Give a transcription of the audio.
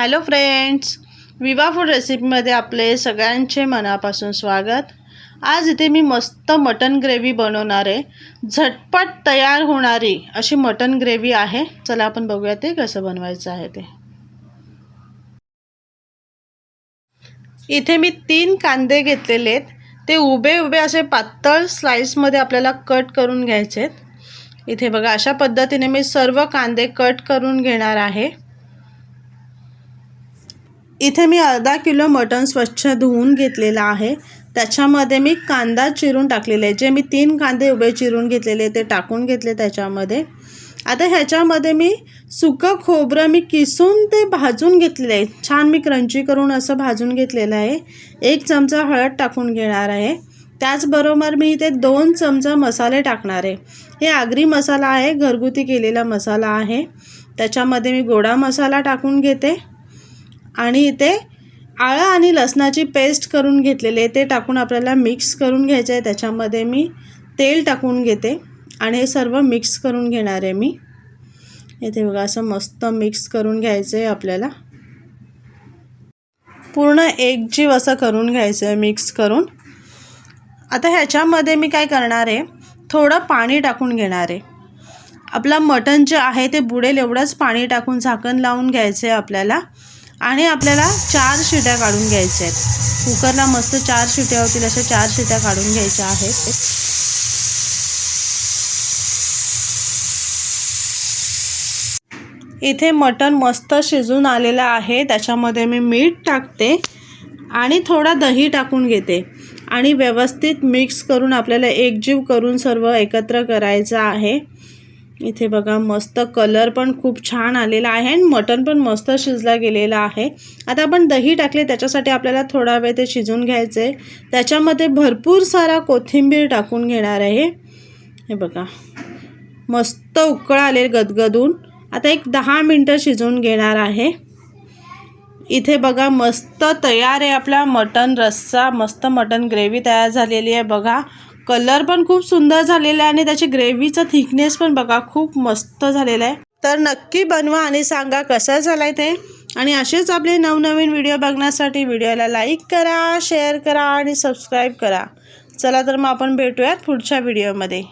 Hello friends विवा food रेसिपीमध्ये आपले सगळ्यांचे मनापासून स्वागत. आज इथे मी मस्त मटन ग्रेव्ही बनवणार आहे. झटपट तयार होणारी अशी मटन ग्रेव्ही आहे. चला आपण बघूया ते कसं बनवायचं आहे ते. इथे मी तीन कांदे घेतलेले आहेत. ते उभे उभे असे पातळ स्लाईसमध्ये आपल्याला कट करून घ्यायचे आहेत. इथे बघा अशा पद्धतीने मी सर्व कांदे कट करून घेणार आहे. इथे मी अर्धा किलो मटण स्वच्छ धुवून घेतलेलं आहे. त्याच्यामध्ये मी कांदा चिरून टाकलेला आहे. जे मी तीन कांदे उभे चिरून घेतलेले ते टाकून घेतले त्याच्यामध्ये. आता ह्याच्यामध्ये मी सुकं खोबरं मी किसून ते भाजून घेतलेलं आहे. छान मी क्रंची करून असं भाजून घेतलेलं आहे. एक चमचा हळद टाकून घेणार आहे. त्याचबरोबर मी इथे दोन चमचा मसाले टाकणार आहे. हे आगरी मसाला आहे घरगुती केलेला मसाला आहे. त्याच्यामध्ये मी गोडा मसाला टाकून घेते. आणि इथे आळं आणि लसणाची पेस्ट करून घेतलेली आहे. ते टाकून आपल्याला मिक्स करून घ्यायचं आहे. त्याच्यामध्ये मी तेल टाकून घेते. आणि हे सर्व मिक्स करून घेणार आहे मी. इथे बघा असं मस्त मिक्स करून घ्यायचं आहे आपल्याला. पूर्ण एकजीव असं करून घ्यायचं आहे मिक्स करून. आता ह्याच्यामध्ये मी काय करणार आहे? थोडं पाणी टाकून घेणार आहे. आपला मटण जे आहे ते बुडेल एवढंच पाणी टाकून झाकण लावून घ्यायचं आहे आपल्याला. आणि आपल्याला चार शिट्या काढून घ्यायच्या आहेत. कुकरला मस्त चार शिट्या होतील अशा चार शिट्या काढून घ्यायच्या आहेत. इथे मटण मस्त शिजून आलेलं आहे. त्याच्यामध्ये मी मीठ टाकते आणि थोडा दही टाकून घेते. आणि व्यवस्थित मिक्स करून आपल्याला एकजीव करून सर्व एकत्र करायचं आहे. इथे बघा मस्त कलर पण खूप छान आलेला आहे आणि मटण पण मस्त शिजला गेलेला आहे. आता आपण दही टाकले त्याच्यासाठी आपल्याला थोडा वेळ ते शिजून घ्यायचं आहे त्याच्यामध्ये भरपूर सारा कोथिंबीर टाकून घेणार आहे. हे बघा मस्त उकळ आले गदगदून. आता एक दहा मिनटं शिजून घेणार आहे. इथे बघा मस्त तयार आहे आपला मटन रस्सा. मस्त मटन ग्रेव्ही तयार झालेली आहे बघा. कलर पण खूप सुंदर झालेला आहे आणि त्याची ग्रेव्हीचा थिकनेस पण बघा खूप मस्त झालेला आहे. तर नक्की बनवा आणि सांगा कसा झाला आहे ते. आणि असेच आपले नवनवीन व्हिडिओ बघण्यासाठी व्हिडिओला लाईक करा शेअर करा आणि सबस्क्राईब करा. चला तर मग आपण भेटूयात पुढच्या व्हिडिओमध्ये